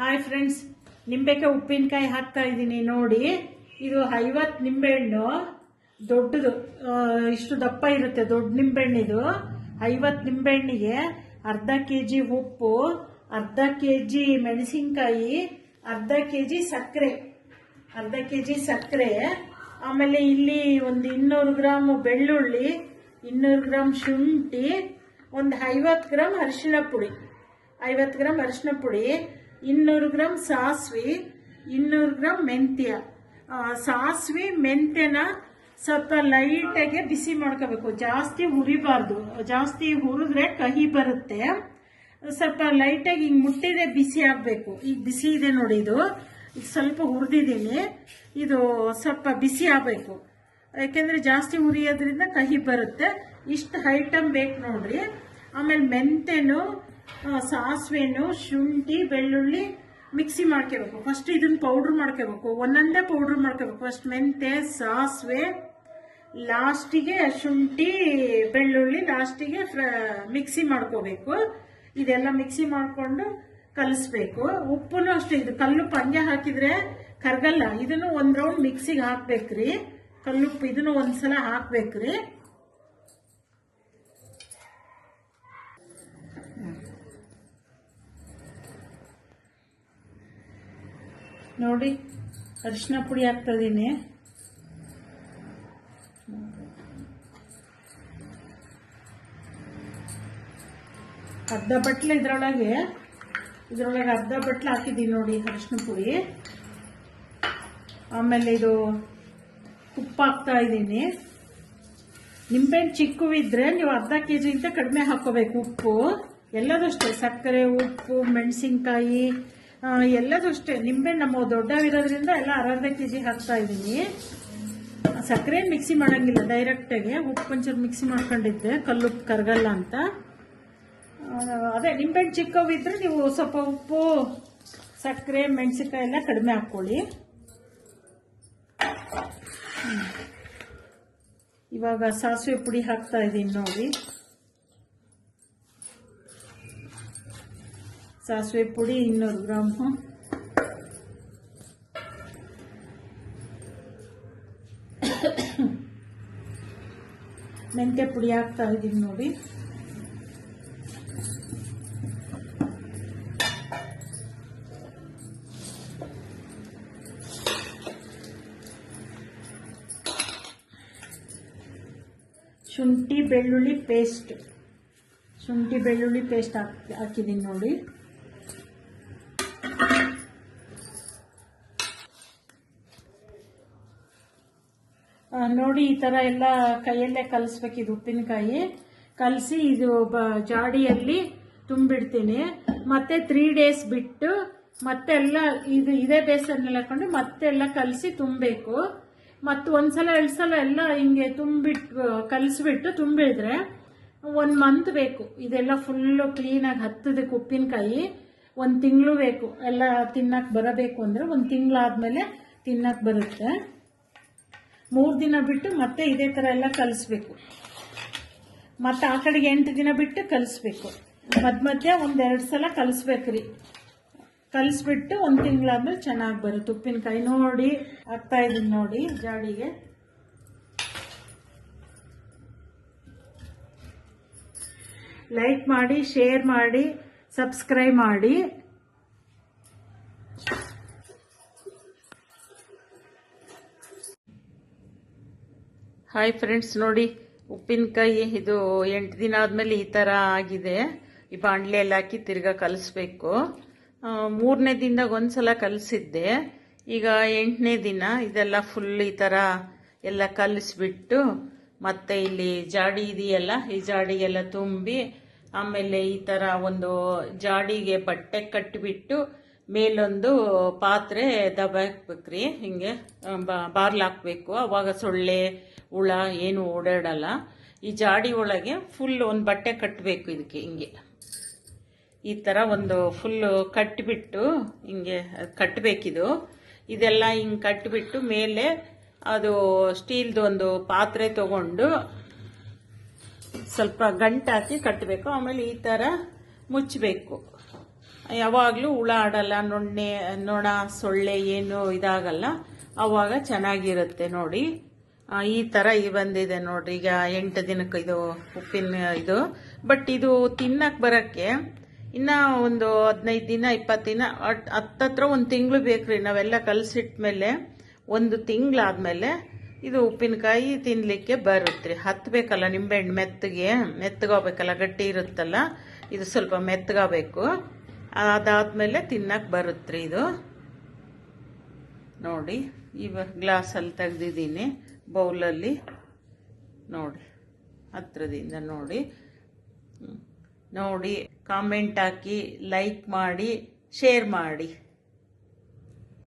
Hi friends ನಿಂಬೆಕಾಯಿ ಉಪ್ಪಿನಕಾಯಿ ಹಾಕ್ತಾ ಇದ್ದೀನಿ ನೋಡಿ. ಇದು ಐವತ್ತು ನಿಂಬೆಹಣ್ಣು. ದೊಡ್ಡದು ಇಷ್ಟು ದಪ್ಪ ಇರುತ್ತೆ, ದೊಡ್ಡ ನಿಂಬೆಹಣ್ಣಿದು ಐವತ್ತು ನಿಂಬೆಹಣ್ಣಿಗೆ ಅರ್ಧ ಕೆ ಜಿ ಉಪ್ಪು, ಅರ್ಧ ಕೆ ಜಿ ಮೆಣಸಿನ್ಕಾಯಿ, ಅರ್ಧ ಕೆ ಜಿ ಸಕ್ಕರೆ, ಅರ್ಧ ಕೆ ಜಿ ಸಕ್ಕರೆ. ಆಮೇಲೆ ಇಲ್ಲಿ ಒಂದು ಇನ್ನೂರು ಗ್ರಾಮ್ ಬೆಳ್ಳುಳ್ಳಿ, ಇನ್ನೂರು ಗ್ರಾಮ್ ಶುಂಠಿ, ಒಂದು ಐವತ್ತು ಗ್ರಾಮ್ ಅರಿಶಿಣ ಪುಡಿ. ಐವತ್ತು ಗ್ರಾಮ್ ಅರಿಶಿಣ ಪುಡಿ. ಇನ್ನೂರು ಗ್ರಾಮ್ ಸಾಸ್ವಿ, ಇನ್ನೂರು ಗ್ರಾಮ್ ಮೆಂತ್ಯ. ಸಾಸಿವೆ, ಮೆಂತ್ಯನ ಸ್ವಲ್ಪ ಲೈಟಾಗಿ ಬಿಸಿ ಮಾಡ್ಕೋಬೇಕು. ಜಾಸ್ತಿ ಹುರಿಬಾರ್ದು. ಜಾಸ್ತಿ ಹುರಿದ್ರೆ ಕಹಿ ಬರುತ್ತೆ. ಸ್ವಲ್ಪ ಲೈಟಾಗಿ ಹಿಂಗೆ ಮುಟ್ಟಿದೆ ಬಿಸಿ ಆಗಬೇಕು. ಈಗ ಬಿಸಿ ಇದೆ ನೋಡಿ ಇದು. ಸ್ವಲ್ಪ ಹುರಿದಿದ್ದೀನಿ. ಇದು ಸ್ವಲ್ಪ ಬಿಸಿ ಆಗಬೇಕು. ಯಾಕೆಂದ್ರೆ ಜಾಸ್ತಿ ಹುರಿಯೋದ್ರಿಂದ ಕಹಿ ಬರುತ್ತೆ. ಇಷ್ಟು ಐಟಮ್ ಬೇಕು ನೋಡ್ರಿ. ಆಮೇಲೆ ಮೆಂತೆನು ಸಾಸ್ವೆನು ಶುಂಠಿ, ಬೆಳ್ಳುಳ್ಳಿ ಮಿಕ್ಸಿ ಮಾಡ್ಕೋಬೇಕು. ಫಸ್ಟ್ ಇದನ್ನ ಪೌಡ್ರ್ ಮಾಡ್ಕೋಬೇಕು. ಒಂದೊಂದೇ ಪೌಡ್ರ್ ಮಾಡ್ಕೋಬೇಕು. ಫಸ್ಟ್ ಮೆಂತೆ ಸಾಸಿವೆ ಲಾಸ್ಟಿಗೆ ಶುಂಠಿ, ಬೆಳ್ಳುಳ್ಳಿ ಲಾಸ್ಟಿಗೆ ಮಿಕ್ಸಿ ಮಾಡ್ಕೋಬೇಕು. ಇದೆಲ್ಲ ಮಿಕ್ಸಿ ಮಾಡಿಕೊಂಡು ಕಲಿಸ್ಬೇಕು. ಉಪ್ಪುನು ಅಷ್ಟೇ, ಇದು ಕಲ್ಲುಪ್ಪು ಹಂಗೆ ಹಾಕಿದ್ರೆ ಕರಗಲ್ಲ. ಇದನ್ನು ಒಂದು ರೌಂಡ್ ಮಿಕ್ಸಿಗೆ ಹಾಕ್ಬೇಕ್ರಿ. ಕಲ್ಲುಪ್ಪು ಇದನ್ನು ಒಂದ್ಸಲ ಹಾಕ್ಬೇಕ್ರಿ. ನೋಡಿ, ಅರಿಶಿನ ಪುಡಿ ಹಾಕ್ತಾ ಇದ್ದೀನಿ ಅರ್ಧ ಬಟ್ಲೆ ಇದ್ರೊಳಗೆ ಇದ್ರೊಳಗೆ ಅರ್ಧ ಬಟ್ಲೆ ಹಾಕಿದ್ದೀನಿ ನೋಡಿ, ಅರಿಶಿನ ಪುಡಿ. ಆಮೇಲೆ ಇದು ಉಪ್ಪು ಹಾಕ್ತಾ ಇದ್ದೀನಿ ನಿಂಬೆಹಣ್ಣು ಚಿಕ್ಕವಿದ್ರೆ ನೀವು ಅರ್ಧ ಕೆ ಜಿಗಿಂತ ಕಡಿಮೆ ಹಾಕೋಬೇಕು ಉಪ್ಪು. ಎಲ್ಲದೂ ಅಷ್ಟೇ, ಸಕ್ಕರೆ, ಉಪ್ಪು, ಮೆಣಸಿನ್ಕಾಯಿ ಎಲ್ಲದೂ ಅಷ್ಟೇ. ನಿಂಬೆಹಣ್ಣು ನಮ್ಮ ದೊಡ್ಡವಿರೋದ್ರಿಂದ ಎಲ್ಲ ಅರ್ಧ ಕೆ ಜಿ ಹಾಕ್ತಾ ಇದ್ದೀನಿ. ಸಕ್ಕರೆ ಮಿಕ್ಸಿ ಮಾಡಂಗಿಲ್ಲ ಡೈರೆಕ್ಟಾಗಿ ಉಪ್ಪು ಒಂಚೂರು ಮಿಕ್ಸಿ ಮಾಡ್ಕೊಂಡಿದ್ದೆ ಕಲ್ಲುಪ್ಪು ಕರಗಲ್ಲ ಅಂತ. ಅದೇ ನಿಂಬೆಹಣ್ಣು ಚಿಕ್ಕವಿದ್ರೆ ನೀವು ಸ್ವಲ್ಪ ಉಪ್ಪು, ಸಕ್ಕರೆ, ಮೆಣಸಿನ್ಕಾಯಿ ಎಲ್ಲ ಕಡಿಮೆ ಹಾಕ್ಕೊಳ್ಳಿ. ಇವಾಗ ಸಾಸಿವೆ ಪುಡಿ ಹಾಕ್ತಾ ಇದ್ದೀನಿ ನೋಡಿ. ಸಾಸಿವೆ ಪುಡಿ ಇನ್ನೂರು ಗ್ರಾಮು. ಮೆಂತ್ಯ ಪುಡಿ ಹಾಕ್ತಾ ಇದ್ದೀನಿ ನೋಡಿ. ಶುಂಠಿ ಬೆಳ್ಳುಳ್ಳಿ ಪೇಸ್ಟ್. ಶುಂಠಿ ಬೆಳ್ಳುಳ್ಳಿ ಪೇಸ್ಟ್ ಹಾಕಿ ಹಾಕಿದ್ದೀನಿ ನೋಡಿ. ನೋಡಿ ಈ ಥರ ಎಲ್ಲ ಕೈಯಲ್ಲೇ ಕಲಿಸ್ಬೇಕು ಇದು ಉಪ್ಪಿನಕಾಯಿ. ಕಲಸಿ ಇದು ಜಾಡಿಯಲ್ಲಿ ತುಂಬಿಡ್ತೀನಿ. ಮತ್ತೆ ತ್ರೀ ಡೇಸ್ ಬಿಟ್ಟು ಮತ್ತೆ ಎಲ್ಲ ಇದು ಇದೇ ಬೇಸನ್ನೆಲ್ಲ ಹಾಕೊಂಡು ಮತ್ತೆ ಎಲ್ಲ ಕಲಸಿ ತುಂಬಬೇಕು. ಮತ್ತು ಒಂದ್ಸಲ ಎರಡು ಸಲ ಎಲ್ಲ ಹಿಂಗೆ ತುಂಬಿಟ್ಟು ಕಲಿಸ್ಬಿಟ್ಟು ತುಂಬಿದ್ರೆ ಒಂದು ಮಂತ್ ಬೇಕು. ಇದೆಲ್ಲ ಫುಲ್ಲು ಕ್ಲೀನಾಗಿ ಹತ್ತದಕ್ಕೆ ಉಪ್ಪಿನಕಾಯಿ. ಒಂದು ತಿಂಗಳು ಬೇಕು. ಎಲ್ಲ ತಿನ್ನಕ್ಕೆ ಬರಬೇಕು ಅಂದರೆ ಒಂದು ತಿಂಗಳಾದ್ಮೇಲೆ ತಿನ್ನಕ್ಕೆ ಬರುತ್ತೆ. ಮೂರು ದಿನ ಬಿಟ್ಟು ಮತ್ತೆ ಇದೇ ಥರ ಎಲ್ಲ ಕಲಿಸ್ಬೇಕು. ಮತ್ತೆ ಆ ಕಡೆಗೆ ಎಂಟು ದಿನ ಬಿಟ್ಟು ಕಲಿಸ್ಬೇಕು. ಮಧ್ಯ ಮಧ್ಯೆ ಒಂದೆರಡು ಸಲ ಕಲಿಸ್ಬೇಕ್ರಿ ಕಲಿಸ್ಬಿಟ್ಟು ಒಂದು ತಿಂಗಳಾದ್ಮೇಲೆ ಚೆನ್ನಾಗಿ ಬರುತ್ತೆ. ಉಪ್ಪಿನಕಾಯಿ ನೋಡಿ, ಆಗ್ತಾ ಇದೀನಿ ನೋಡಿ, ಜಾಡಿಗೆ. ಲೈಕ್ ಮಾಡಿ ಶೇರ್ ಮಾಡಿ ಸಬ್ಸ್ಕ್ರೈಬ್ ಮಾಡಿ. ಹಾಯ್ ಫ್ರೆಂಡ್ಸ್ ನೋಡಿ, ಉಪ್ಪಿನಕಾಯಿ ಇದು ಎಂಟು ದಿನ ಆದಮೇಲೆ ಈ ಥರ ಆಗಿದೆ. ಈ ಬಾಣಲೆಯಲ್ಲಿ ಹಾಕಿ ತಿರ್ಗಾ ಕಲಿಸ್ಬೇಕು. ಮೂರನೇ ದಿನದಾಗ ಒಂದ್ಸಲ ಕಲಿಸಿದ್ದೆ. ಈಗ ಎಂಟನೇ ದಿನ ಇದೆಲ್ಲ ಫುಲ್ ಈ ಥರ ಎಲ್ಲ ಕಲಿಸ್ಬಿಟ್ಟು ಮತ್ತೆ ಇಲ್ಲಿ ಜಾಡಿ ಇದೆಯಲ್ಲ, ಈ ಜಾಡಿಗೆಲ್ಲ ತುಂಬಿ ಆಮೇಲೆ ಈ ಥರ ಒಂದು ಜಾಡಿಗೆ ಬಟ್ಟೆ ಕಟ್ಟಿಬಿಟ್ಟು ಮೇಲೊಂದು ಪಾತ್ರೆ ದಬಾಕ್ಬೇಕ್ರಿ, ಹಿಂಗೆ ಬಾರ್ಲ್ ಹಾಕ್ಬೇಕು. ಅವಾಗ ಸೊಳ್ಳೆ ಹುಳ ಏನು ಓಡಾಡಲ್ಲ. ಈ ಜಾಡಿ ಒಳಗೆ ಫುಲ್ ಒಂದು ಬಟ್ಟೆ ಕಟ್ಟಬೇಕು ಇದಕ್ಕೆ ಹಿಂಗೆ. ಈ ಥರ ಒಂದು ಫುಲ್ಲು ಕಟ್ಟಿಬಿಟ್ಟು ಹಿಂಗೆ ಕಟ್ಟಬೇಕಿದು ಇದೆಲ್ಲ ಹಿಂಗೆ ಕಟ್ಟಿಬಿಟ್ಟು ಮೇಲೆ ಅದು ಸ್ಟೀಲ್ದು ಒಂದು ಪಾತ್ರೆ ತಗೊಂಡು ಸ್ವಲ್ಪ ಗಂಟಾಕಿ ಕಟ್ಟಬೇಕು ಆಮೇಲೆ ಈ ಥರ ಮುಚ್ಚಬೇಕು ಯಾವಾಗಲೂ ಹುಳ ಆಡಲ್ಲ, ನೊಣ್ಣೆ, ನೊಣ, ಸೊಳ್ಳೆ ಏನು ಇದಾಗಲ್ಲ, ಅವಾಗ ಚೆನ್ನಾಗಿರುತ್ತೆ ನೋಡಿ. ಈ ಥರ ಈ ಬಂದಿದೆ ನೋಡ್ರಿ. ಈಗ ಎಂಟು ದಿನಕ್ಕೆ ಇದು ಉಪ್ಪಿನ ಇದು. ಬಟ್ ಇದು ತಿನ್ನಕ್ಕೆ ಬರೋಕ್ಕೆ ಇನ್ನ ಒಂದು ಹದಿನೈದು ದಿನ, ಇಪ್ಪತ್ತು ದಿನ ಹತ್ತತ್ರ ಒಂದು ತಿಂಗಳು ಬೇಕ್ರಿ. ನಾವೆಲ್ಲ ಕಲಸಿಟ್ಮೇಲೆ ಒಂದು ತಿಂಗಳಾದ್ಮೇಲೆ ಇದು ಉಪ್ಪಿನಕಾಯಿ ತಿನ್ಲಿಕ್ಕೆ ಬರುತ್ತೆ ಹತ್ತಬೇಕಲ್ಲ ನಿಂಬೆಹಣ್ಣು ಮೆತ್ತಗೆ ಮೆತ್ತಗೋಬೇಕಲ್ಲ ಗಟ್ಟಿ ಇರುತ್ತಲ್ಲ, ಇದು ಸ್ವಲ್ಪ ಮೆತ್ತಗಬೇಕು ಅದಾದ್ಮೇಲೆ ತಿನ್ನಕ್ಕೆ ಬರುತ್ತೆ ಇದು. ನೋಡಿ ಇವಾಗ ಗ್ಲಾಸಲ್ಲಿ ತೆಗ್ದಿದ್ದೀನಿ. ಬೌಲಲ್ಲಿ ನೋಡಿ ಹತ್ರದಿಂದ ನೋಡಿ. ನೋಡಿ ಕಾಮೆಂಟ್ ಹಾಕಿ ಲೈಕ್ ಮಾಡಿ ಶೇರ್ ಮಾಡಿ.